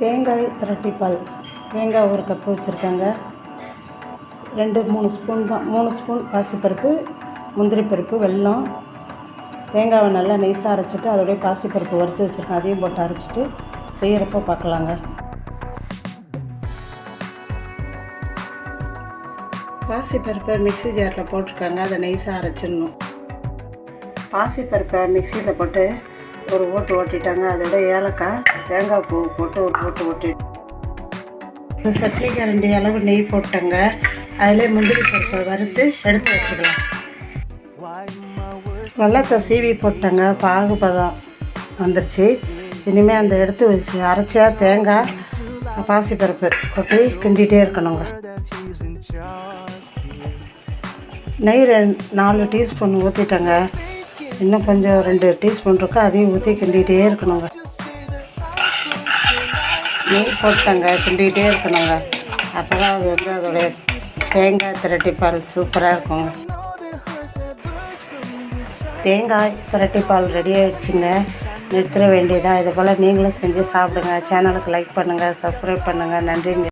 தேங்காய் திரட்டிப்பால் தேங்காய் ஒரு கப்பு வச்சுருக்காங்க. ரெண்டு மூணு ஸ்பூன் தான் மூணு ஸ்பூன் பாசிப்பருப்பு முந்திரி பருப்பு வெல்லம். தேங்காவை நல்லா நைஸாக அரைச்சிட்டு அதோடய பாசிப்பருப்பு வறுத்து வச்சுருக்கேன். அதையும் போட்டு அரைச்சிட்டு செய்கிறப்போ பார்க்கலாங்க. பாசிப்பருப்பை மிக்ஸி ஜாரில் போட்டிருக்காங்க. அதை நைஸாக அரைச்சிடணும். பாசிப்பருப்பை மிக்சியில் போட்டு ஒரு ஓட்டு ஓட்டிட்டாங்க. அதோட ஏலக்காய் தேங்காய் பூ போட்டு ஒரு ஓட்டு ஓட்டிட்டு ஒரு ரெண்டு அளவு நெய் போட்டேங்க. அதில் முந்திரி பருப்பை வறுத்து எடுத்து வச்சுக்கலாம். வெள்ளத்தை சீவி போட்டேங்க. பாகுபதம் வந்துருச்சு. இனிமேல் அந்த எடுத்து வச்சு அரைச்சா தேங்காய் பாசிப்பருப்பு கொட்டி கிண்டிகிட்டே இருக்கணுங்க. நெய் ரெண்டு நாலு டீஸ்பூன் ஊற்றிட்டேங்க இன்னும் கொஞ்சம் ரெண்டு டீஸ்பூன் இருக்கோ அதையும் ஊற்றி கிண்டிகிட்டே இருக்கணுங்க. நெய் போட்டாங்க கிண்டிகிட்டே இருக்கணுங்க. அப்போ தான் அது வந்து அதோடைய தேங்காய் திரட்டிப்பால் சூப்பராக இருக்குங்க. தேங்காய் திரட்டிப்பால் ரெடி ஆகிடுச்சுங்க நிறுத்த வேண்டியதான் இது போல் நீங்களும் செஞ்சு சாப்பிடுங்க. சேனலுக்கு லைக் பண்ணுங்கள் சப்ஸ்கிரைப் பண்ணுங்கள் நன்றிங்க.